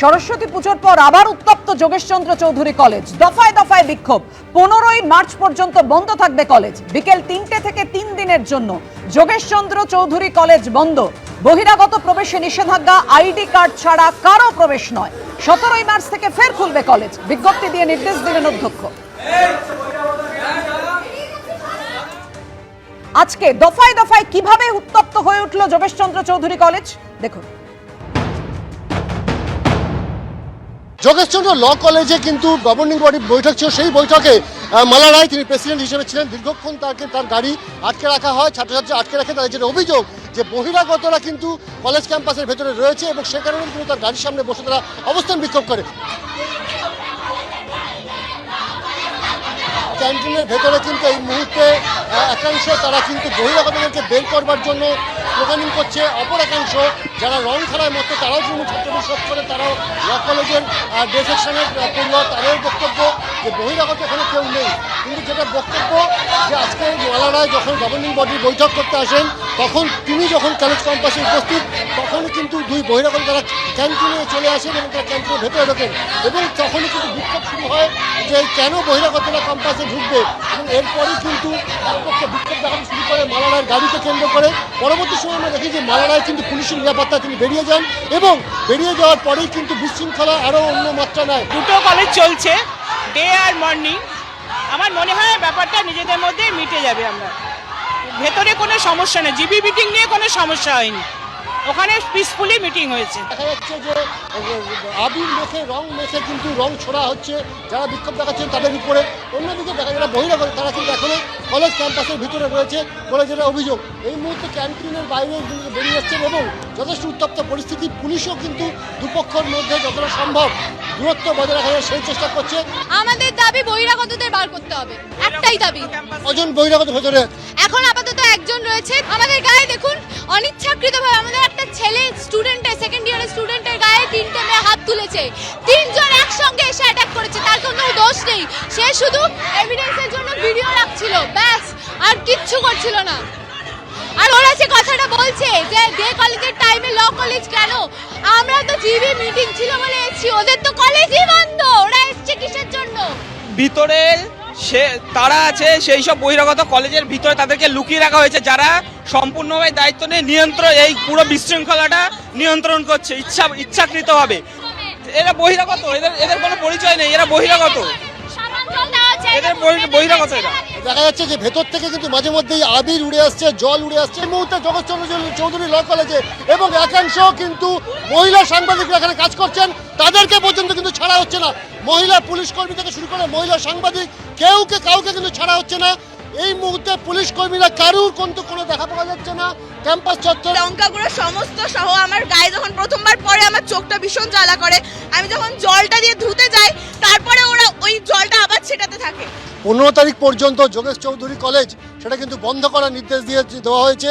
সরস্বতী পুজোর পর আবার উত্তপ্ত যোগেশচন্দ্র চৌধুরী কলেজ। দফায় দফায় বিক্ষোভ। পনেরোই মার্চ পর্যন্ত বন্ধ থাকবে কলেজ। বিকেল তিনটে থেকে তিন দিনের জন্য যোগেশচন্দ্র চৌধুরী কলেজ বন্ধ। বহিরাগত প্রবেশে নিষেধাজ্ঞা, আইডি কার্ড ছাড়া কারও প্রবেশ নয়। সতেরোই মার্চ থেকে ফের খুলবে কলেজ। বিজ্ঞপ্তি দিয়ে নির্দেশ দিলেন অধ্যক্ষ। আজকে দফায় দফায় কীভাবে উত্তপ্ত হয়ে উঠল যোগেশচন্দ্র চৌধুরী কলেজ? দেখুন। যোগেশচন্দ্র ল কলেজে কিন্তু গভর্নিং বডি বৈঠক ছিল। সেই বৈঠকে মালা রায়, তিনি প্রেসিডেন্ট হিসেবে ছিলেন। দীর্ঘক্ষণ তাকে তার গাড়ি আটকে রাখা হয়, ছাত্রছাত্রী আটকে রাখে তাদের যেটা অভিযোগ যে বহিরাগতরা কিন্তু কলেজ ক্যাম্পাসের ভেতরে রয়েছে এবং সে কারণে কিন্তু তার গাড়ির সামনে বসে তারা অবস্থান বিক্ষোভ করে। ক্যান্টিনের ভেতরে কিন্তু এই মুহূর্তে একাংশ তারা কিন্তু বহিরাগতদেরকে বের করবার জন্য স্লোগানিং করছে। অপর একাংশ যারা রং খেলার মতো তারাও তৃণমূল ছাত্র করে, তারাও ল কলেজের ডে পড়ুয়া তাদের বক্তব্য যে বহিরাগত এখানে কেউ নেই। কিন্তু যেটা বক্তব্য যে আজকে মালা রায় যখন গভর্নিং বডির বৈঠক করতে আসেন, তখন তিনি যখন কলেজ ক্যাম্পাসে উপস্থিত তখন কিন্তু দুই বহিরাগত তারা ক্যান্টিনে চলে আসেন এবং তারা ক্যান্টিনের ভেতরে ঢোকেন। এবং তখনই কিন্তু বিক্ষোভ শুরু হয় যে কেন বহিরাগতরা ক্যাম্পাসে ঢুকবে? এবং এরপরই কিন্তু একপক্ষে বিক্ষোভ দেখাতে শুরু করে মালারায়ের গাড়িকে কেন্দ্র করে। পরবর্তী সময় আমরা দেখি যে মালারায় কিন্তু পুলিশের নিরাপত্তা তিনি বেরিয়ে যান এবং বেরিয়ে যাওয়ার পরেই কিন্তু বিশৃঙ্খলা আরও অন্য মাত্রা নেয়। দুটো কলেজ চলছে ডে আর মর্নিং আমার মনে হয় ব্যাপারটা নিজেদের মধ্যে মিটে যাবে আমরা। ভেতরে কোনো সমস্যা নেই, জিবি মিটিং নিয়ে কোনো সমস্যা হয়নি। ওখানে পিসফুলি মিটিং হয়েছে। দেখা যাচ্ছে যে আবির মেখে রং মেখে কিন্তু রং ছোড়া হচ্ছে। যারা বিক্ষোভ দেখাচ্ছেন তাদের উপরে। অন্যদিকে দেখা যারা বহিরাগত তারা কিন্তু এখনও কলেজ ক্যাম্পাসের ভিতরে রয়েছে বলে যেটা অভিযোগ। এই মুহূর্তে ক্যান্টিনের বাইরে বেরিয়ে যাচ্ছেন এবং যথেষ্ট উত্তপ্ত পরিস্থিতি। পুলিশও কিন্তু দুপক্ষের মধ্যে যতটা সম্ভব দূরত্ব বজায় রাখার সেই চেষ্টা করছে। আমাদের দাবি বহিরাগতদের বার করতে হবে। একটাই দাবি। কজন বহিরাগত ভেতরে? এখন আপাতত একজন রয়েছে। আমাদের গায়ে দেখুন অনিচ্ছাকৃতভাবে আমাদের একটা ছেলে স্টুডেন্টের সেকেন্ড ইয়ারের স্টুডেন্টের গায়ে তিনটে মেয়ে হাত তুলেছে। তিনজন একসঙ্গে এসে অ্যাটাক করেছে, তার কোনো দোষ নেই। সে শুধু এভিডেন্সের জন্য ভিডিও রাখছিল, ব্যাস, আর কিচ্ছু করছিল না। আর ওরা যে কথাটা বলছে যে ডে কলেজের টাইমে ল কলেজ কেন? আমরা তো জিবি মিটিং ছিল বলে এসেছি, ওদের তো কলেজই বন্ধ, ওরা এসছে কিসের জন্য? ভিতরে সে তারা আছে, সেই সব বহিরাগত কলেজের ভিতরে তাদেরকে লুকিয়ে রাখা হয়েছে, যারা সম্পূর্ণভাবে দায়িত্ব নিয়ে নিয়ন্ত্রণ এই পুরো বিশৃঙ্খলাটা নিয়ন্ত্রণ করছে, ইচ্ছা, ইচ্ছাকৃতভাবে। এরা বহিরাগত, এদের এদের কোনো পরিচয় নেই, এরা বহিরাগত। এটা বহিরাগত দেখা যাচ্ছে যে ভেতর থেকে কিন্তু মাঝে মধ্যেই আবির উড়ে আসছে জল উড়ে আসছে। এই মুহূর্তে জগৎচন্দ্র চৌধুরী ল কলেজে এবং একাংশ কিন্তু মহিলা সাংবাদিকরা এখানে কাজ করছেন। তাদেরকে পর্যন্ত কিন্তু ছাড়া হচ্ছে না। মহিলা পুলিশ কর্মী থেকে শুরু করে মহিলা সাংবাদিক কেউকে কাউকে কিন্তু ছাড়া হচ্ছে না। এই মুহূর্তে পুলিশ কর্মীরা কারুর কিন্তু কোনো দেখা পাওয়া যাচ্ছে না ক্যাম্পাস চত্বর লঙ্কাগুলো সমস্ত সহ আমার গায়ে যখন প্রথমবার পরে আমার চোখটা ভীষণ জ্বালা করে। আমি যখন জলটা দিয়ে ধুতে যাই তারপরে ওরা ওই জলটা আবার ছেটাতে থাকে। পনেরো তারিখ পর্যন্ত যোগেশ চৌধুরী কলেজ সেটা কিন্তু বন্ধ করার নির্দেশ দিয়ে দেওয়া হয়েছে।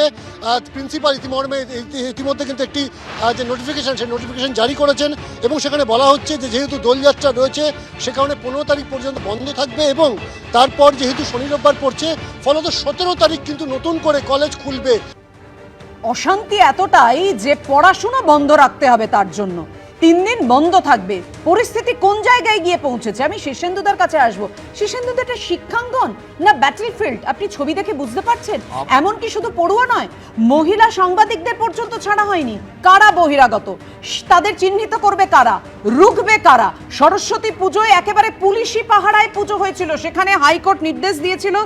প্রিন্সিপাল ইতিমর্মে ইতিমধ্যে কিন্তু একটি যে নোটিফিকেশন সেই নোটিফিকেশান জারি করেছেন এবং সেখানে বলা হচ্ছে যে যেহেতু দোলযাত্রা রয়েছে সে কারণে পনেরো তারিখ পর্যন্ত বন্ধ থাকবে এবং তারপর যেহেতু শনি রোববার পড়ছে ফলত সতেরো তারিখ কিন্তু নতুন করে কলেজ খুলবে। অশান্তি এতটাই যে পড়াশোনা বন্ধ রাখতে হবে তার জন্য। তিন দিন বন্ধ থাকবে। পরিস্থিতি কোন জায়গায় গিয়ে পৌঁছেছে? আমি শীর্ষেন্দুদার কাছে আসব। শীর্ষেন্দুদা এটা শিক্ষাঙ্গন না ব্যাটেলফিল্ড আপনি ছবি দেখে বুঝতে পারছেন? এমনকি শুধু পড়ুয়া নয় মহিলা সাংবাদিকদের পর্যন্ত ছাড়া হয়নি। কারা বহিরাগত? তাদের চিহ্নিত করবে কারা? রুখবে কারা? সরস্বতী পুজোয় একেবারে পুলিশি পাহারায় পুজো হয়েছিল। সেখানে হাইকোর্ট নির্দেশ দিয়েছিল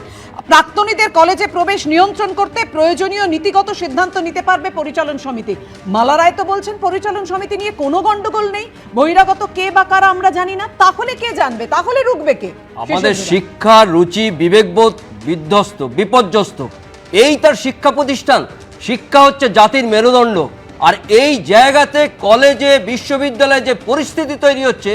প্রাক্তনীদের কলেজে প্রবেশ নিয়ন্ত্রণ করতে প্রয়োজনীয় নীতিগত সিদ্ধান্ত নিতে পারবে পরিচালন সমিতি। মালা রায় তো বলছেন পরিচালন সমিতি নিয়ে কোনো গন্ডগোল নেই বহিরাগত কে বা কারা আমরা জানি না তাহলে কে জানবে? তাহলে রুখবে কে? আমাদের শিক্ষা রুচি বিবেকবোধ বিধ্বস্ত বিপর্যস্ত এই তার শিক্ষা প্রতিষ্ঠান। শিক্ষা হচ্ছে জাতির মেরুদণ্ড। আর এই জায়গাতে কলেজে বিশ্ববিদ্যালয়ে যে পরিস্থিতি তৈরি হচ্ছে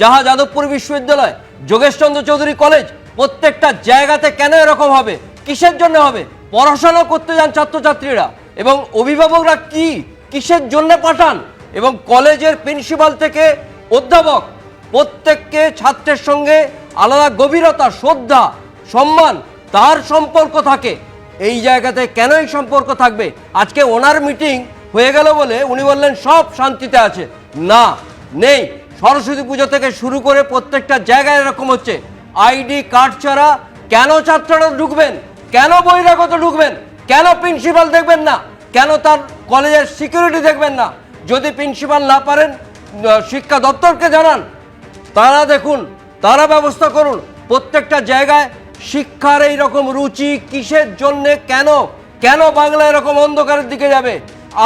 যাহা যাদবপুর বিশ্ববিদ্যালয় যোগেশচন্দ্র চৌধুরী কলেজ প্রত্যেকটা জায়গাতে কেন এরকম হবে? কিসের জন্য হবে? পড়াশোনা করতে যান ছাত্রছাত্রীরা। এবং অভিভাবকরা কি? কিসের জন্য পাঠান? এবং কলেজের প্রিন্সিপাল থেকে অধ্যাপক, প্রত্যেককে ছাত্রের সঙ্গে আলাদা গভীরতা, শ্রদ্ধা, সম্মান, তার সম্পর্ক থাকে। এই জায়গাতে কেন এই সম্পর্ক থাকবে? আজকে ওনার মিটিং হয়ে গেল বলে উনি বললেন, সব শান্তিতে আছে। না, নেই। সরস্বতী পুজো থেকে শুরু করে প্রত্যেকটা জায়গায় এরকম হচ্ছে। আইডি কার্ড ছাড়া কেন ছাত্ররা ঢুকবেন? কেন বহিরাগত ঢুকবেন? কেন প্রিন্সিপাল দেখবেন না? কেন তার কলেজের সিকিউরিটি দেখবেন না? যদি প্রিন্সিপাল না পারেন শিক্ষা দপ্তরকে জানান। তারা দেখুন, তারা ব্যবস্থা করুন। প্রত্যেকটা জায়গায় শিক্ষার এই রকম রুচি কিসের জন্যে, কেন? কেন বাংলা এরকম অন্ধকারের দিকে যাবে?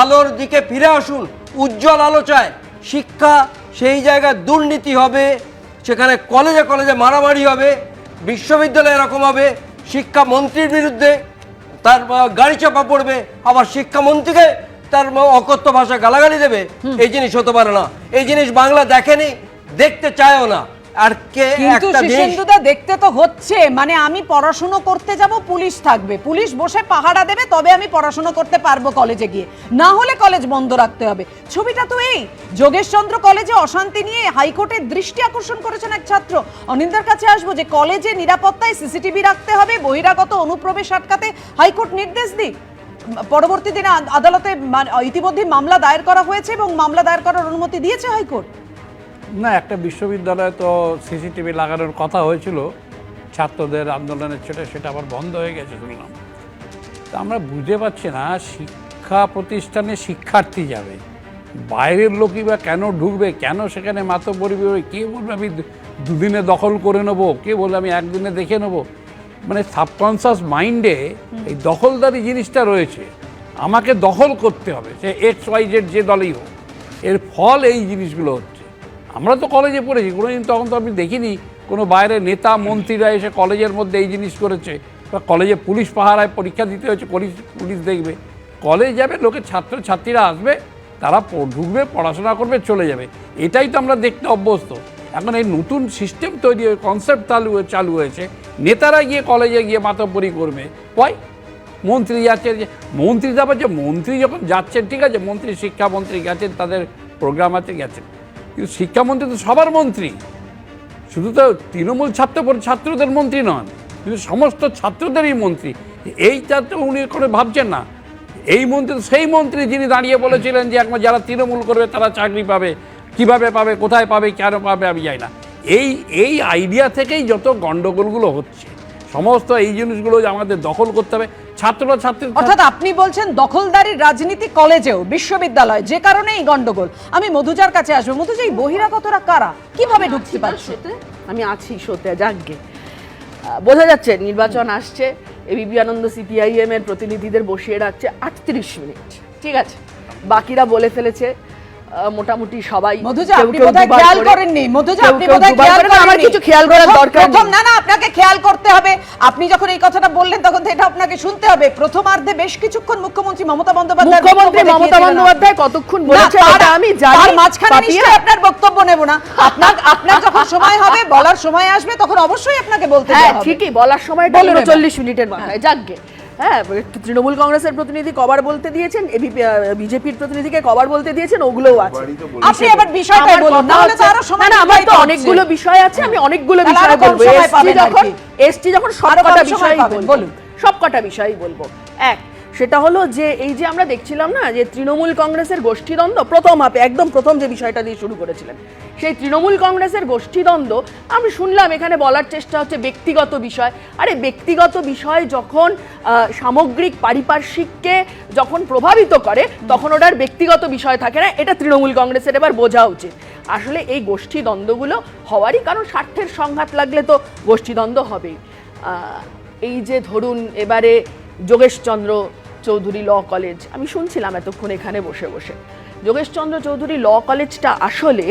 আলোর দিকে ফিরে আসুন, উজ্জ্বল আলো চায় শিক্ষা সেই জায়গায় দুর্নীতি হবে, সেখানে কলেজে কলেজে মারামারি হবে, বিশ্ববিদ্যালয় এরকম হবে, শিক্ষামন্ত্রীর বিরুদ্ধে তার গাড়ি চাপা পড়বে, আবার শিক্ষামন্ত্রীকে তার অকথ্য ভাষা গালাগালি দেবে এই জিনিস হতে পারে না। এই জিনিস বাংলা দেখেনি দেখতে চায়ও না। আর কে কিন্তু শিশেন্দুদা দেখতে তো হচ্ছে। মানে আমি পড়াশুনো করতে যাব পুলিশ থাকবে। পুলিশ বসে পাহারা দেবে তবে আমি পড়াশুনো করতে পারব কলেজে গিয়ে। না হলে কলেজ বন্ধ রাখতে হবে। ছবিটা তো এই যোগেশচন্দ্র কলেজে অশান্তি নিয়ে হাইকোর্টের দৃষ্টি আকর্ষণ করেছেন এক ছাত্র। অনিন্দার কাছে আসব যে কলেজে নিরাপত্তায় সিসিটিভি রাখতে হবে বহিরাগত অনুপ্রবেশ আটকাতে হাইকোর্ট নির্দেশ দিক। পরবর্তী দিনে আদালতে ইতিমধ্যে মামলা দায়ের করা হয়েছে এবং মামলা দায়ের করার অনুমতি দিয়েছে হাইকোর্ট? না, একটা বিশ্ববিদ্যালয়ে তো সিসিটিভি লাগানোর কথা হয়েছিল। ছাত্রদের আন্দোলনের ছেড়ে সেটা আবার বন্ধ হয়ে গেছে শুনলাম। তা আমরা বুঝতে পারছি না, শিক্ষা প্রতিষ্ঠানে শিক্ষার্থী যাবে। বাইরের লোকই বা কেন ঢুকবে, কেন সেখানে মাতো পরিবে কে বলবে আমি দুদিনে দখল করে নেব, কে বলবে আমি একদিনে দেখে নেব? মানে সাবকনসিয়াস মাইন্ডে এই দখলদারি জিনিসটা রয়েছে, আমাকে দখল করতে হবে, সে এক্স ওয়াই জেড যে দলেই হোক, এর ফল এই জিনিসগুলো হচ্ছে। আমরা তো কলেজে পড়েছি, কোনোদিন তখন তো আমি দেখিনি, কোনো বাইরে নেতা, মন্ত্রীরা এসে কলেজের মধ্যে এই জিনিস করেছে, বা কলেজে পুলিশ পাহারায় পরীক্ষা দিতে হচ্ছে পুলিশ পুলিশ দেখবে। কলেজ যাবে, লোকে ছাত্র ছাত্রীরা আসবে, তারা ঢুকবে, পড়াশোনা করবে, চলে যাবে। এটাই তো আমরা দেখতে অভ্যস্ত। এখন এই নতুন সিস্টেম তৈরি হয়ে কনসেপ্ট চালু চালু হয়েছে। নেতারা গিয়ে কলেজে গিয়ে মাতব্বরি করবে। কয় মন্ত্রী যাচ্ছেন যে, মন্ত্রী যাবার যে মন্ত্রী যখন যাচ্ছেন, ঠিক আছে, মন্ত্রী, শিক্ষামন্ত্রী গেছেন, তাদের প্রোগ্রাম আছে, গেছেন। কিন্তু শিক্ষামন্ত্রী তো সবার মন্ত্রী। শুধু তো তৃণমূল ছাত্র ছাত্রদের মন্ত্রী নন, কিন্তু সমস্ত ছাত্রদেরই মন্ত্রী। এইটা তো উনি করে ভাবছেন না। এই মন্ত্রী, সেই মন্ত্রী যিনি দাঁড়িয়ে বলেছিলেন যে, একবার যারা তৃণমূল করবে, তারা চাকরি পাবে। কীভাবে পাবে কোথায় পাবে কেন পাবে আমি যাই না। এই এই আইডিয়া থেকেই যত গণ্ডগোলগুলো হচ্ছে সমস্ত এই জিনিসগুলো আমাদের দখল করতে হবে ছাত্র ছাত্রী অর্থাৎ আপনি বলছেন দখলদারির রাজনীতি কলেজেও বিশ্ববিদ্যালয় যে কারণে এই গন্ডগোল। আমি মধুজার কাছে আসব। মধুজা এই বহিরাগতরা কারা? কীভাবে ঢুকতে পারছে? আমি আছি শোতে আহ, বোঝা যাচ্ছে নির্বাচন আসছে এবিপি আনন্দ সিপিআইএম এর প্রতিনিধিদের বসিয়ে রাখছে আটত্রিশ মিনিট। ঠিক আছে? বাকিরা বলে ফেলেছে মোটামুটি সবাই মধুজা আপনি বোধহয় খেয়াল করেননি। মধুজা আপনি বোধহয় খেয়াল করে আমার কিছু খেয়াল করার দরকার প্রথম না না আপনাকে খেয়াল করতে হবে। আপনি যখন এই কথাটা বললেন তখন এটা আপনাকে শুনতে হবে। প্রথমার্ধে বেশ কিছুক্ষণ মুখ্যমন্ত্রী মমতা বন্দ্যোপাধ্যায় মুখ্যমন্ত্রী মমতা বন্দ্যোপাধ্যায় কতক্ষণ এটা আমি জানি মাঝখানে নিশ্চয়ই আপনার বক্তব্য নেব না। আপনার আপনার যখন সময় হবে বলার সময় আসবে তখন অবশ্যই আপনাকে বলতে হ্যাঁ ঠিকই বলার সময়টা এবার। উনচল্লিশ মিনিটের মাথায় যাকগে হ্যাঁ তৃণমূল কংগ্রেসের প্রতিনিধি কবার বলতে দিয়েছেন বিজেপির প্রতিনিধিকে কবার বলতে দিয়েছেন ওগুলোও আছে। আপনি এবার বিষয়টা বলুন তাহলে তো আরও সময় না, না, আমার তো অনেকগুলো বিষয় আছে আমি অনেকগুলো বিষয় বলব। এসটি যখন কি। এসটি যখন আরও কটা সবকটা বিষয় বলুন বলুন। সবকটা বিষয়ই বলব। এক সেটা হলো যে এই যে আমরা দেখছিলাম না যে তৃণমূল কংগ্রেসের গোষ্ঠীদ্বন্দ্ব প্রথম হাপে একদম প্রথম যে বিষয়টা দিয়ে শুরু করেছিলেন, সেই তৃণমূল কংগ্রেসের গোষ্ঠীদ্বন্দ্ব আমি শুনলাম এখানে বলার চেষ্টা হচ্ছে ব্যক্তিগত বিষয়। আরে ব্যক্তিগত বিষয় যখন সামগ্রিক পারিপার্শ্বিককে যখন প্রভাবিত করে, তখন ওটার ব্যক্তিগত বিষয় থাকে না, এটা তৃণমূল কংগ্রেসের এবার বোঝা উচিত। আসলে এই গোষ্ঠী দ্বন্দ্বগুলো হওয়ারই কারণ, স্বার্থের সংঘাত লাগলে তো গোষ্ঠীদ্বন্দ্ব হবেই। এই যে ধরুন এবারে যোগেশচন্দ্র চৌধুরী ল কলেজ। আমি শুনছিলাম এতক্ষণ এখানে বসে বসে। যোগেশচন্দ্র চৌধুরী ল কলেজটা আসলে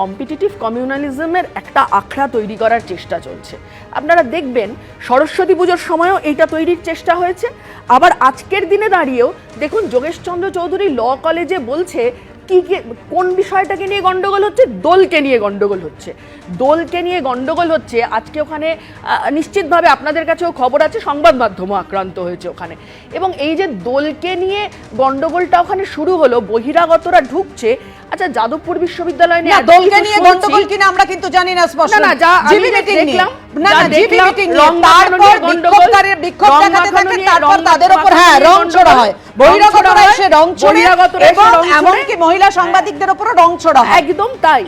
কম্পিটিটিভ কমিউনালিজমের একটা আখড়া তৈরি করার চেষ্টা চলছে। আপনারা দেখবেন, সরস্বতী পুজোর সময়ও এইটা তৈরির চেষ্টা হয়েছে। আবার আজকের দিনে দাঁড়িয়েও দেখুন, যোগেশচন্দ্র চৌধুরী ল কলেজে বলছে কি কোন বিষয়টাকে নিয়ে গন্ডগোল হচ্ছে? দোলকে নিয়ে গন্ডগোল হচ্ছে। দোলকে নিয়ে গন্ডগোল হচ্ছে, আজকে ওখানে নিশ্চিতভাবে আপনাদের কাছেও খবর আছে, সংবাদ মাধ্যমও আক্রান্ত হয়েছে ওখানে। এবং এই যে দোলকে নিয়ে গণ্ডগোলটা ওখানে শুরু হলো, বহিরাগতরা ঢুকছে আচ্ছা যাদবপুর বিশ্ববিদ্যালয় নিয়ে দলকে নিয়ে গন্ডগোল কিনা আমরা কিন্তু জানি না স্পষ্ট। না, না, যা আমি মিটিং দেখলাম, না না জিবি মিটিং নিয়ে। তারপর বিক্ষোভকারী বিক্ষোভ দেখাতে থাকে তারপর তাদের উপর হ্যাঁ রং ছোড়া হয়। বহিরাগতরা এসে রং হয়, ছোড়ে এবং রং ছোড়ে। এমনকি মহিলা সাংবাদিকদের উপরও রং ছোড়া হয়। একদম তাই।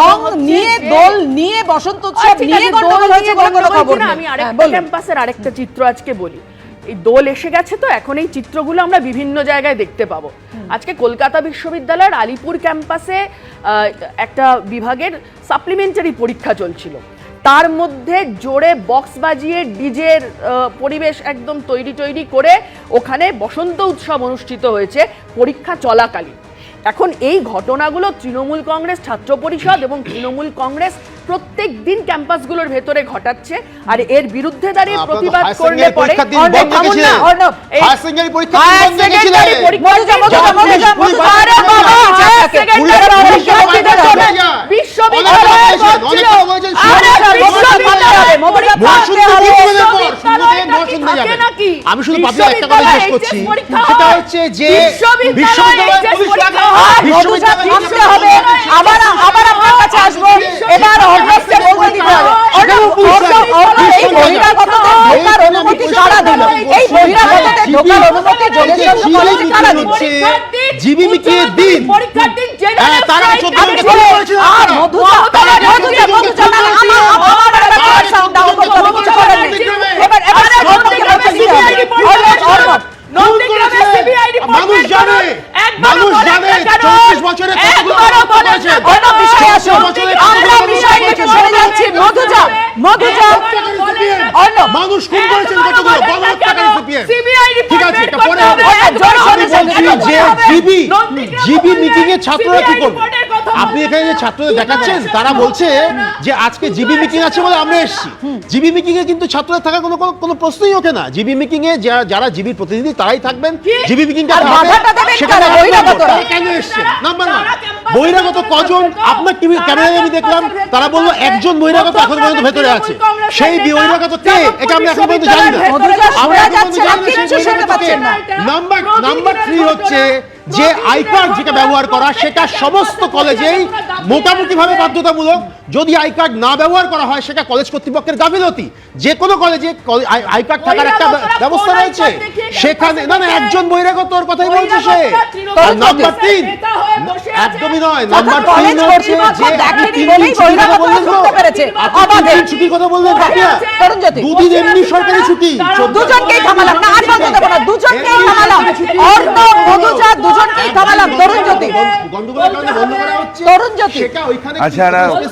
রং নিয়ে দল নিয়ে বসন্ত উৎসব আচ্ছা, নিয়ে গন্ডগোল হয়েছে নিয়ে বলে কোনো গন্ডগোল খবর আমি হ্যাঁ, আরেকটা। ক্যাম্পাসের আরেকটা চিত্র আজকে বলি। এই দোল এসে গেছে তো এখন এই চিত্রগুলো আমরা বিভিন্ন জায়গায় দেখতে পাবো। আজকে কলকাতা বিশ্ববিদ্যালয়ের আলিপুর ক্যাম্পাসে একটা বিভাগের সাপ্লিমেন্টারি পরীক্ষা চলছিল। তার মধ্যে জোরে বক্স বাজিয়ে ডিজের পরিবেশ একদম তৈরি তৈরি করে ওখানে বসন্ত উৎসব অনুষ্ঠিত হয়েছে পরীক্ষা চলাকালীন। এখন এই ঘটনাগুলো তৃণমূল কংগ্রেস ছাত্র পরিষদ এবং তৃণমূল কংগ্রেস প্রত্যেক দিন ক্যাম্পাসগুলোর ভেতরে ঘটাচ্ছে আর এর বিরুদ্ধে দাঁড়িয়ে প্রতিবাদ করলে পরে? আমি শুধু একটা কথা জিজ্ঞেস করছি। সেটা হচ্ছে যে বিশ্ববিদ্যালয়ে আবার আবার আপনার কাছে আসব এবার অর্ণবকে বলতে দিতে হবে এই বহিরাগতদের ঢোকার অনুমতি কারা দিল এই বহিরাগতদের ঢোকার অনুমতি যোগেশচন্দ্র কলেজে কারা দিল জিবি মিটিয়ে দিন পরীক্ষার দিন হ্যাঁ, তারা চোদ্দ আমি ঘণ্টা বলি, করেছিল। আর মধুজা, তারা মধুজা, মধুজা, না, না, আমার, আমার, আমার করতে হবে, কিছু করার এবার, এবার অর্ণবকে বলতে দিতে হবে। অর্ণব, অর্ণব, নন্দীগ্রামে মানুষ জানে মানুষ জানে চৌত্রিশ বছরে কতগুলো মানুষ করেছে। অর্ণব বিষয়ে আসুন। আমরা বিষয় থেকে সরে যাচ্ছি। মধুজা, মধুজা, অর্ণব, মানুষ খুন করেছেন কতগুলো গণহত্যাকারী সিপিএম ঠিক আছে এটা পরে হবে। আমি বলছি যে জিবি জিবি মিটিং এ ছাত্ররা কি করবে আপনি এখানে যে ছাত্রদের দেখাচ্ছেন তারা বলছে যে আজকে জিবি মিটিং আছে বলে আমরা এসেছি। জিবি মিটিং এ কিন্তু ছাত্রদের থাকার কোনো কোনো- প্রশ্নই ওঠে না। জিবি মিটিং এ যারা- যারা জিবির প্রতিনিধি তারাই থাকবেন। জিবি মিটিং আর বাধাটা দেবেন কারা? বহিরাগতরা। কেন এসছেন? Number one. বহিরাগত কজন? আপনার টিভি ক্যামেরায় আমি দেখলাম? তারা বলল একজন বহিরাগত এখন পর্যন্ত ভেতরে আছে। সেই বহিরাগত কে? এটা আমরা এখন পর্যন্ত জানি না। আমরা এখন পর্যন্ত জানি না। নাম্বার নাম্বার থ্রি হচ্ছে যে আই কার্ড যেটা ব্যবহার করা সেটা সমস্ত কলেজেই মোটামুটি ভাবে বাধ্যতামূলক। যদি আই কার্ড না ব্যবহার করা হয় সেটা কলেজ কর্তৃপক্ষের গাফিলতি। যে কোনো কলেজে কলে- আই- আই কার্ড থাকার একটা ব্যবস্থা রয়েছে। সেখানে না না একজন বহিরাগতর কথাই বলছে সে। নাম্বার তিন একদমই নয়। নাম্বার তিন হচ্ছে যে আপনি তিন ছুটির কথা বললেন তরুণজ্যোতি। দুদিন এমনি সরকারি ছুটি দুজনকেই থামালাম না আর বলতে দেবো না। দুজনকেই থামালাম। অর্ণব মধুজা দুজনকেই থামালাম তরুণ জ্যোতি। গন্ডগোলের কারণে বন্ধ করা হচ্ছে তরুণ জ্যোতি। আচ্ছা হবে।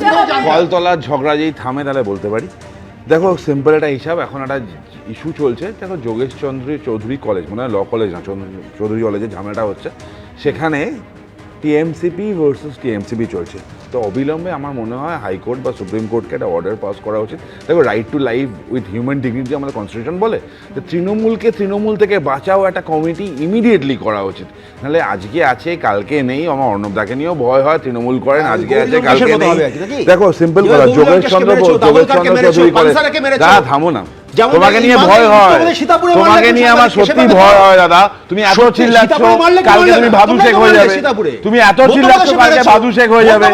কলতলার ঝগড়া যেই থামে তাহলে বলতে পারি। দেখো সিম্পল একটা হিসাব এখন একটা ইস্যু চলছে। দেখো যোগেশ চন্দ্র চৌধুরী কলেজ মানে ল কলেজ না চৌধুরী কলেজে ঝামেলাটা হচ্ছে। সেখানে টিএমসিপি ভার্সেস টিএমসিপি চলছে। তো অবিলম্বে আমার মনে হয় হাইকোর্ট বা সুপ্রিম কোর্টকে একটা অর্ডার পাস করা উচিত। দেখো right to life with human dignity আমাদের কনস্টিটিউশন বলে যে তৃণমূলকে তৃণমূল থেকে বাঁচাও একটা কমিটি ইমিডিয়েটলি করা উচিত। নাহলে আজকে আছে কালকে নেই আমার অর্ণবদাকে নিয়েও ভয় হয় তৃণমূল করেন আজকে আছে কালকে নেই? দেখো সিম্পল কথা যোগেশ চন্দ্র যোগেশ চন্দ্র চৌধুরী পানসারেকে থামো না। তোমাকে নিয়ে ভয় হয়। তোমাকে নিয়ে আমার সত্যি ভয় হয় দাদা। তুমি এত চিল্লাচ্ছ সীতাপুরে মারলে কি কালকে তুমি ভাদু শেখ হয়ে যাবে। তুমি এত চিল্লাচ্ছ কালকে ভাদু শেখ হয়ে যাবে।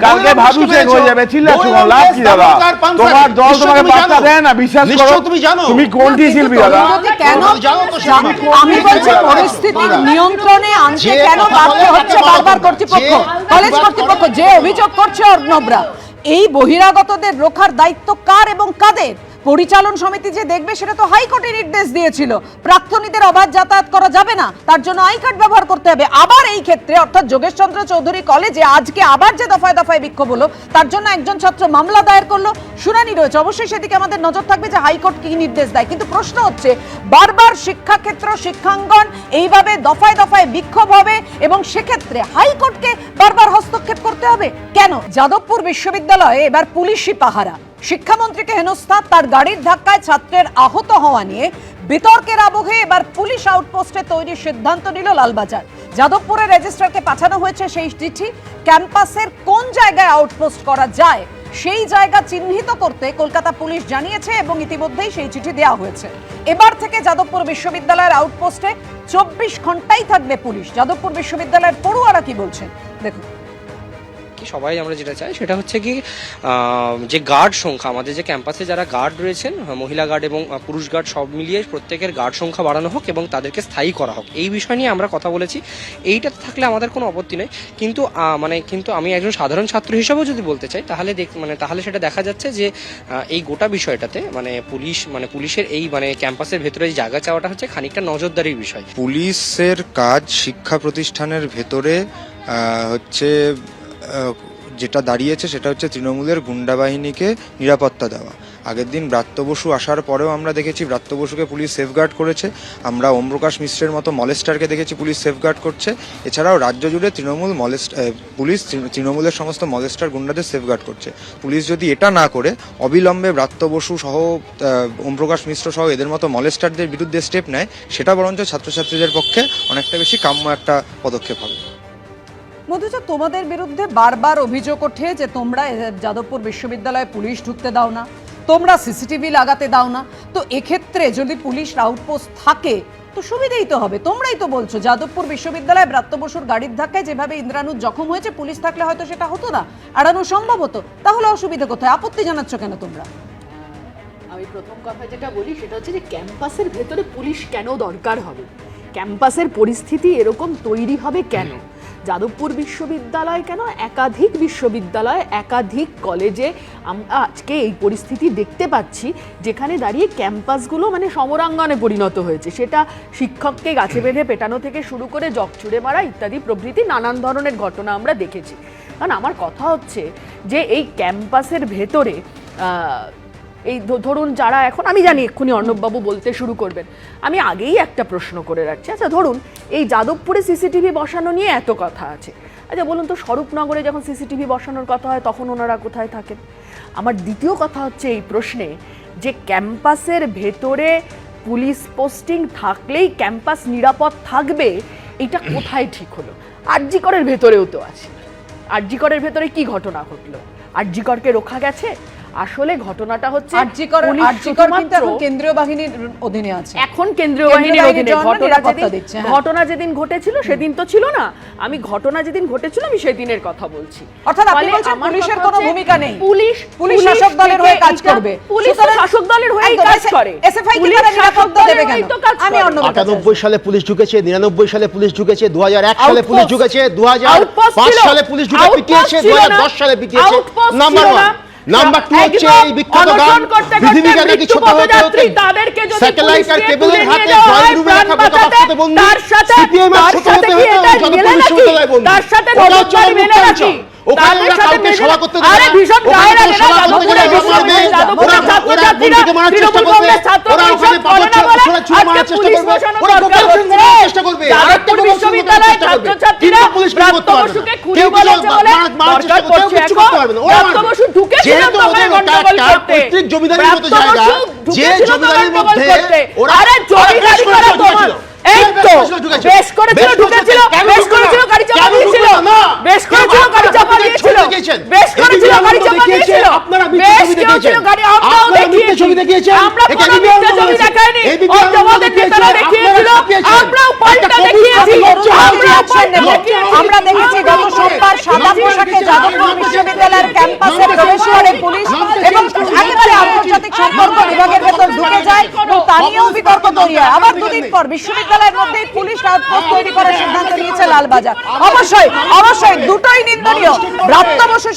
কালকে ভাদু শেখ হয়ে যাবে চিল্লাচ্ছ লাভ কি দাদা? তোমার দল তোমাকে বার্তা দেয় না বিশ্বাস করো। তুমি জানো। তুমি কোনটি শিল্পী দাদা? কেন তোমরা জানো তো সেটা। জান- আমি বলছি পরিস্থিতি নিয়ন্ত্রণে আনতে যে কেন বাধ্য হচ্ছে বারবার কর্তৃপক্ষ? কলেজ কর্তৃপক্ষ যে অভিযোগ করছে অর্ণবরা এই বহিরাগতদের রক্ষার দায়িত্ব কার এবং কাদের পরিচালন সমিতি যে দেখবে সেটা তো হাইকোর্টে নির্দেশ দিয়েছিল। প্রাক্তনীদের অবাধ যাতায়াত করা যাবে না, তার জন্য আই কার্ড ব্যবহার করতে হবে। আবার এই ক্ষেত্রে, অর্থাৎ যোগেশচন্দ্র চৌধুরী কলেজে আজকে আবার যে দফায় দফায় বিক্ষোভ হলো, তার জন্য একজন ছাত্র মামলা দায়ের করল। শুনানি রয়েছে। অবশ্যই সেদিকে আমাদের নজর থাকবে যে হাইকোর্ট কি নির্দেশ দেয়। কিন্তু প্রশ্ন হচ্ছে, বারবার শিক্ষাক্ষেত্র, শিক্ষাঙ্গন এইভাবে দফায় দফায় বিক্ষোভ হবে এবং সেক্ষেত্রে হাইকোর্টকে বারবার হস্তক্ষেপ করতে হবে? কেন? যাদবপুর বিশ্ববিদ্যালয়ে এবার পুলিশি পাহারা। শিক্ষামন্ত্রীকে হেনস্থা, তার গাড়ির ধাক্কায় ছাত্রের আহত হওয়া নিয়ে বিতর্কের আবহে এবার পুলিশ আউটপোস্টে তৈরির সিদ্ধান্ত নিল লালবাজার। যাদবপুরের রেজিস্ট্রারকে পাঠানো হয়েছে সেই চিঠি। ক্যাম্পাসের কোন জায়গায় আউটপোস্ট করা যায়, সেই জায়গা চিহ্নিত করতে কলকাতা পুলিশ জানিয়েছে এবং ইতিমধ্যেই সেই চিঠি দেওয়া হয়েছে। এবার থেকে যাদবপুর বিশ্ববিদ্যালয়ের আউটপোস্টে চব্বিশ ঘন্টাই থাকবে পুলিশ। যাদবপুর বিশ্ববিদ্যালয়ের পড়ুয়ারা কি বলছেন? দেখুন। কি সবাই আমরা যেটা চাই সেটা হচ্ছে কি যে গার্ড সংখ্যা, আমাদের যে ক্যাম্পাসে যারা গার্ড রয়েছেন মহিলা গার্ড এবং পুরুষ গার্ড সব মিলিয়ে প্রত্যেকের গার্ড সংখ্যা বাড়ানো হোক এবং তাদেরকে স্থায়ী করা হোক। এই বিষয় নিয়ে আমরা কথা বলেছি। এইটাতে থাকলে আমাদের কোনো আপত্তি নেই। কিন্তু মানে কিন্তু আমি একজন সাধারণ ছাত্র হিসাবেও যদি বলতে চাই, তাহলে দেখ মানে তাহলে সেটা দেখা যাচ্ছে যে এই গোটা বিষয়টাতে মানে পুলিশ মানে পুলিশের এই মানে ক্যাম্পাসের ভেতরে জায়গা চাওয়াটা হচ্ছে খানিকটা নজরদারির বিষয়। পুলিশের কাজ শিক্ষা প্রতিষ্ঠানের ভেতরে হচ্ছে যেটা দাঁড়িয়েছে সেটা হচ্ছে তৃণমূলের গুন্ডা বাহিনীকে নিরাপত্তা দেওয়া। আগের দিন ব্রাত্য বসু আসার পরেও আমরা দেখেছি ব্রাত্য বসুকে পুলিশ সেফগার্ড করেছে। আমরা ওমপ্রকাশ মিশ্রের মতো মলেস্টারকে দেখেছি পুলিশ সেফগার্ড করছে। এছাড়াও রাজ্য জুড়ে তৃণমূল মলেস্ট পুলিশ তৃণমূলের সমস্ত মলেস্টার গুন্ডাদের সেফগার্ড করছে। পুলিশ যদি এটা না করে, অবিলম্বে ব্রাত্য বসু সহ ওমপ্রকাশ মিশ্র সহ এদের মতো মলেস্টারদের বিরুদ্ধে স্টেপ নেয়, সেটা বরঞ্চ ছাত্রছাত্রীদের পক্ষে অনেকটা বেশি কাম্য একটা পদক্ষেপ হবে। মধুজা তোমাদের বিরুদ্ধে বারবার অভিযোগ ওঠে যে তোমরা যাদবপুর বিশ্ববিদ্যালয়ে পুলিশ ঢুকতে দাও না তোমরা সিসিটিভি লাগাতে দাও না। তো এক্ষেত্রে যদি পুলিশ আউটপোস্ট থাকে তো সুবিধেই তো হবে। তোমরাই তো বলছো যাদবপুর বিশ্ববিদ্যালয়ে ব্রাত্য বসুর গাড়ির ধাক্কায় যেভাবে ইন্দ্রানুজ জখম হয়েছে পুলিশ থাকলে হয়তো সেটা হতো না এড়ানো সম্ভব হতো। তাহলে অসুবিধা কোথায়? আপত্তি জানাচ্ছ কেন তোমরা? আমি প্রথম কথা যেটা বলি সেটা হচ্ছে যে ক্যাম্পাসের ভেতরে পুলিশ কেন দরকার হবে? ক্যাম্পাসের পরিস্থিতি এরকম তৈরি হবে কেন? যাদবপুর বিশ্ববিদ্যালয় কেন? একাধিক বিশ্ববিদ্যালয়, একাধিক কলেজে আমরা আজকে এই পরিস্থিতি দেখতে পাচ্ছি, যেখানে দাঁড়িয়ে ক্যাম্পাসগুলো মানে সমরাঙ্গনে পরিণত হয়েছে। সেটা শিক্ষককে গাছে বেঁধে পেটানো থেকে শুরু করে জগ ছুড়ে মারা ইত্যাদি প্রভৃতি নানান ধরনের ঘটনা আমরা দেখেছি। কারণ আমার কথা হচ্ছে যে এই ক্যাম্পাসের ভেতরে এই ধরুন যারা এখন, আমি জানি এক্ষুনি অর্ণববাবু বলতে শুরু করবেন। আমি আগেই একটা প্রশ্ন করে রাখছি। আচ্ছা ধরুন এই যাদবপুরে সিসিটিভি বসানো নিয়ে এত কথা আছে। আচ্ছা বলুন তো স্বরূপনগরে যখন সিসিটিভি বসানোর কথা হয়, তখন ওনারা কোথায় থাকেন? আমার দ্বিতীয় কথা হচ্ছে এই প্রশ্নে যে ক্যাম্পাসের ভেতরে পুলিশ পোস্টিং থাকলেই ক্যাম্পাস নিরাপদ থাকবে, এটা কোথায় ঠিক হলো? আরজিকরের ভেতরেও তো আছে। আরজিকরের ভেতরে কি ঘটনা ঘটলো? আরজিকরকে রোখা গেছে? আসলে ঘটনাটা হচ্ছে আরজিকর আরজিকর কিন্তু কেন্দ্রীয় বাহিনীর অধীনে আছে এখন কেন্দ্রীয় বাহিনীর অধীনে ঘটনা যেদিন হ্যাঁ। ঘটনা যেদিন ঘটেছিল সেদিন তো ছিল না আমি ঘটনা যেদিন ঘটেছিল আমি সেদিনের কথা বলছি অর্থাৎ আপনি বলছেন পুলিশের কোনো ভূমিকা নেই। পুলিশ পুলিশ শাসক দলের হয়ে কাজ করবে। পুলিশ শাসক দলের হয়েই একদম, কাজ করে SFI কে তারা নিরাপত্তা দেবে কেন? আমি অন্য কাছে আটানব্বই সালে পুলিশ ঢুকেছে নিরানব্বই সালে পুলিশ ঢুকেছে দু হাজার এক সালে পুলিশ ঢুকেছে দু হাজার Outpost পাঁচ ছিল। সালে পুলিশ ঢুকে পিটিয়েছে ছিল দু হাজার না। দশ সালে পিটিয়েছে নাম্বার ছিল ওয়ান না। নাম্বার 2 হচ্ছে এই বিখ্যাত গান হতে পথযাত্রী, হতে তাদেরকে যদি স্যাটেলাইট আর কেবলের হাতে ড্রয়িং রুমে রাখা বাঁচাতে, বাক্সতে বন্দি তার সাথে- সিপিএম তার ছোট সাথে হতে হতে নাকি? বিশ্ববিদ্যালয় বন্দি তার সাথে নজরদারি মেলে মুক্তাঞ্চল। ওখানে তাদের ওরা সাথে কাউকে মেলে সভা করতে দেবে না। ভীষণ গায়ে লাগে না, সভা করতে যাদবপুরের গেলে মারবে। ওরা- ছাত্রছাত্রীরা, মারার চেষ্টা করবে। ওখানে মারার চেষ্টা করবে। চেষ্টা করবে। আরেকটা বিশ্ববিদ্যালয়ের ছাত্রছাত্রীরা পুলিশ করতে পারবে কেউ বলে মারার- চেষ্টা কিছু করতে পারবে না। মারবে। ওদের। পৈতৃক জমিদারির মতো জায়গা, যে জমিদারির মধ্যে। ওরা- আরে জমিদারি করা তোমার ঢুকেছিল। এই তো। বেশ করেছিল ঢুকেছিল বেশ করেছিল? গাড়ি চাপা দিয়েছিল? বেশ করেছিল গাড়ি চাপা দিয়েছিল বেশ করেছিল গাড়ি চাপা দিয়েছিল আপনারা মিথ্যে ছবি দেখিয়েছেন। গাড়ি আমরাও দেখিয়েছি ছবি দেখিয়েছেন। আমরা কোনো বিবিআর ছবি দেখাইনি এই বিবিআর নেতারা দেখিয়েছিল আমরাও পাল্টা দেখিয়েছি আমরা পাচ্ছেন। পাল্টা লজ্জা দেখিয়েছি। আমরা দেখেছি সাদা পোশাকে যাদবপুর বিশ্ববিদ্যালয়ের ক্যাম্পাসে প্রবেশ করে পুলিশ এবং একেবারে আন্তর্জাতিক সম্পর্ক বিভাগের ভেতর ঢুকে যায় এবং তা নিয়েও বিতর্ক তৈরি হয়। আবার দুদিন পর বিশ্ববিদ্যালয়ের মধ্যেই পুলিশ তৈরি করার সিদ্ধান্ত নিয়েছে লালবাজার। অবশ্যই অবশ্যই দুটোই নিন্দনীয়।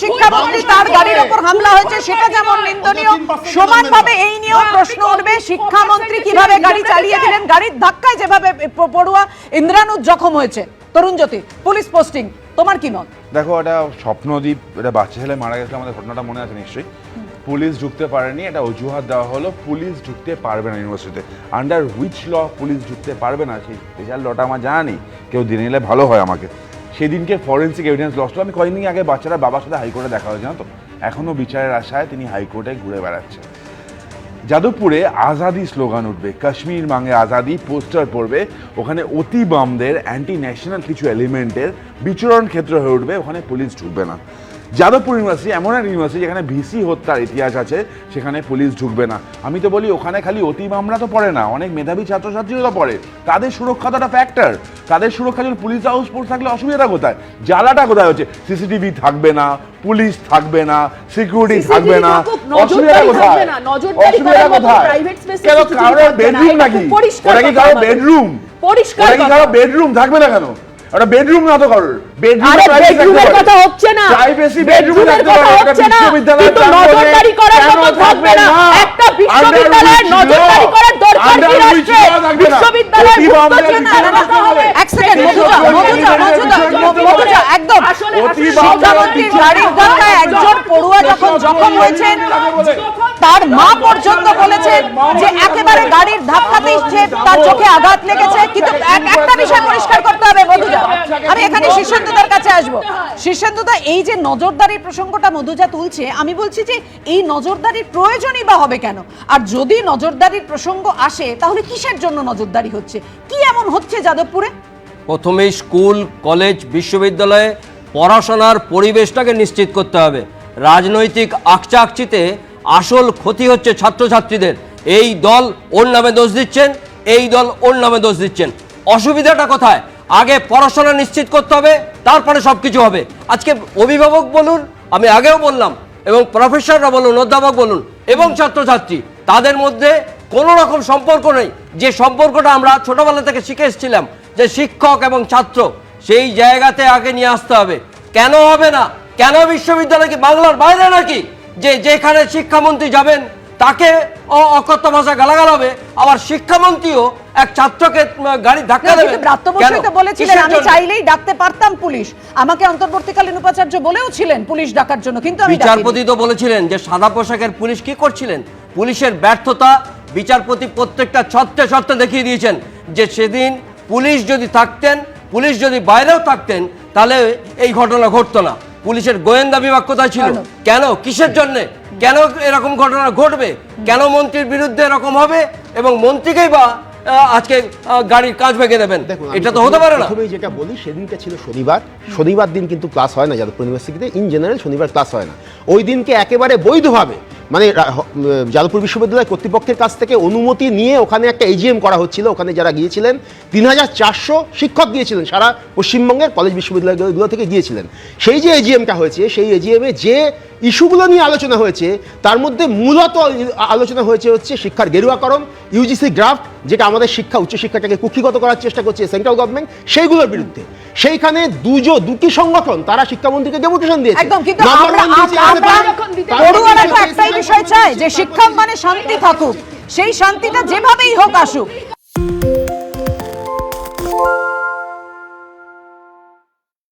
শিক্ষামন্ত্রী তার গাড়ির ওপর হামলা হয়েছে, সেটা যেমন নিন্দনীয়, সমানভাবে এই নিয়েও প্রশ্ন উঠবে। শিক্ষামন্ত্রী কীভাবে গাড়ি চালিয়ে দিলেন? গাড়ির ধাক্কায় যেভাবে পড়ুয়া ইন্দ্রানুজ জখম হয়েছে। Tarun Jyoti, police posting. তোমার কি মত? দেখো এটা স্বপ্নদ্বীপ এটা বাচ্চা ছেলে মারা গেছে আমাদের ঘটনাটা মনে আছে নিশ্চয়ই? পুলিশ ঢুকতে পারেনি এটা অজুহাত দেওয়া হলো পুলিশ ঢুকতে পারবে না ইউনিভার্সিটিতে আন্ডার হুইচ ল পুলিশ ঢুকতে পারবে না সেই স্পেশাল লটা আমার জানা নেই কেউ জেনে নিলে ভালো হয় আমাকে। সেদিনকে ফরেন্সিক এভিডেন্স লস আমি কয়েকদিন আগে বাচ্চারা বাবার সাথে হাইকোর্টে দেখা হয়েছে না তো? এখনও বিচারের আশায় তিনি হাইকোর্টে ঘুরে বেড়াচ্ছেন যাদবপুরে আজাদি স্লোগান উঠবে। কাশ্মীর মাঙ্গে আজাদি, পোস্টার পড়বে। ওখানে অতি বামদের অ্যান্টি ন্যাশনাল কিছু এলিমেন্টের বিচরণ ক্ষেত্র হয়ে উঠবে। ওখানে পুলিশ ঢুকবে না। যাদবপুর ইউনিভার্সিটি এমন একটা ইউনিভার্সিটি যেখানে ভিসি হত্যার ইতিহাস আছে সেখানে পুলিশ ঢুকবে না। আমি তো বলি ওখানে খালি অতি মামলা তো পড়ে না অনেক মেধাবী ছাত্রছাত্রীরা পড়ে। তাদের সুরক্ষা তো একটা ফ্যাক্টর তাদের সুরক্ষার জন্য পুলিশ হাউস ফোর্স থাকলে অসুবিধা কোথায়? জ্বালাটা কোথায় হচ্ছে? সিসিটিভি থাকবে না পুলিশ থাকবে না সিকিউরিটি থাকবে না অসুবিধা কোথায়? অসুবিধা কোথায়? কেন কারোর বেডরুম নাকি? ওটা কি কারোর বেডরুম পরিষ্কার বেডরুম থাকবে না কেন? ওটা বেডরুম না তো কারোর বেডরুম বেডরুমের কথা হচ্ছে না প্রাইভেসি বেডরুমের বেডরুমের কথা হচ্ছে না কিন্তু নজরদারি করার মতো থাকবে না একটা বিশ্ববিদ্যালয়ের নজরদারি করার দরকার কি রাষ্ট্রে বিশ্ববিদ্যালয়ের মুক্ত হবে এক সেকেন্ড মধুজা মধুজা মধুজা মধুজা একদম শিক্ষামন্ত্রীর গাড়ির ধাক্কায় একজন পড়ুয়া যখন জখম হয়েছেন তার মা পর্যন্ত বলেছেন যে একেবারে গাড়ির ধাক্কাতেই সে তার চোখে আঘাত লেগেছে, কিন্তু একটা বিষয় পরিষ্কার করতে হবে মধুজা। আমি এখানে শীর্ষেন্দুদার কাছে আসব। শীর্ষেন্দুদা এই যে নজরদারির প্রসঙ্গটা মধুজা তুলছে, আমি বলছি যে এই নজরদারির প্রয়োজনই বা হবে কেন? আর যদি নজরদারির প্রসঙ্গ আসে, তাহলে কিসের জন্য নজরদারি হচ্ছে? কি এমন হচ্ছে যাদবপুরে? প্রথমে স্কুল, কলেজ, বিশ্ববিদ্যালয়ে পড়াশোনার পরিবেশটাকে নিশ্চিত করতে হবে। রাজনৈতিক আকচাকচিতে আসল ক্ষতি হচ্ছে ছাত্রছাত্রীদের। এই দল ওর নামে দোষ দিচ্ছেন, এই দল ওর নামে দোষ দিচ্ছেন। অসুবিধাটা কোথায়? আগে পড়াশোনা নিশ্চিত করতে হবে, তারপরে সব কিছু হবে। আজকে অভিভাবক বলুন, আমি আগেও বললাম, এবং প্রফেসররা বলুন, অধ্যাপক বলুন, এবং ছাত্রছাত্রী, তাদের মধ্যে কোনো রকম সম্পর্ক নেই। যে সম্পর্কটা আমরা ছোটোবেলা থেকে শিখে এসেছিলাম, যে শিক্ষক এবং ছাত্র, সেই জায়গাতে আগে নিয়ে আসতে হবে। কেন হবে না? কেন বিশ্ববিদ্যালয় কি বাংলার বাইরে নাকি? যে যেখানে শিক্ষামন্ত্রী যাবেন তাকে অকথ্য ভাষা গালাগাল হবে। আবার শিক্ষামন্ত্রীও এক ছাত্রকে গাড়ির ধাক্কা দেবে। তো বলেছিলেন আমি চাইলেই ডাকতে পারতাম পুলিশ। আমাকে অন্তর্বর্তীকালীন উপাচার্য বলেও ছিলেন পুলিশ ডাকার জন্য কিন্তু আমি বিচারপতি তো বলেছিলেন যে সাদা পোশাকের পুলিশ কি করছিলেন? পুলিশের ব্যর্থতা বিচারপতি প্রত্যেকটা ছত্রে ছত্রে দেখিয়ে দিয়েছেন যে সেদিন পুলিশ যদি থাকতেন পুলিশ যদি বাইরেও থাকতেন তাহলে এই ঘটনা ঘটতো না। পুলিশের গোয়েন্দা বিভাগ কোথায় ছিল? কেন? কিসের জন্য? কেন এরকম ঘটনা ঘটবে? কেন মন্ত্রীর বিরুদ্ধে এরকম হবে? এবং মন্ত্রীকেই বা আজকে গাড়ির কাজ ভেঙে দেবেন? দেখুন এটা তো হতে পারে না। তুমি যেটা বলি সেদিনকে ছিল শনিবার। শনিবার দিন কিন্তু ক্লাস হয় না যাদবপুর ইউনিভার্সিটিতে ইন জেনারেল শনিবার ক্লাস হয় না। ওই দিনকে একেবারে বৈধভাবে মানে যাদবপুর বিশ্ববিদ্যালয় কর্তৃপক্ষের কাছ থেকে অনুমতি নিয়ে ওখানে একটা এজিএম করা হচ্ছিল। ওখানে যারা গিয়েছিলেন, তিন হাজার চারশো শিক্ষক গিয়েছিলেন সারা পশ্চিমবঙ্গের কলেজ বিশ্ববিদ্যালয়গুলো থেকে গিয়েছিলেন। সেই যে এজিএমটা হয়েছে, সেই এজিএমে যে ইস্যুগুলো নিয়ে আলোচনা হয়েছে, তার মধ্যে মূলত আলোচনা হয়েছে হচ্ছে শিক্ষার গেরুয়াকরণ ইউজিসি ড্রাফট যেটা আমাদের শিক্ষা উচ্চশিক্ষাটাকে কুক্ষিগত করার চেষ্টা করছে সেন্ট্রাল গভর্নমেন্ট সেইগুলোর বিরুদ্ধে। সেইখানে দুজো দুটি সংগঠন তারা শিক্ষামন্ত্রীকে ডেপুটেশন দিয়েছে। একদম কিন্তু Number আমরা one দিয়েছে আমরা এখানে তার পড়ুয়ারা তো একটাই বিষয় চায় যে শিক্ষাঙ্গনে শান্তি থাকুক। সেই শান্তিটা যেভাবেই হোক আসুক।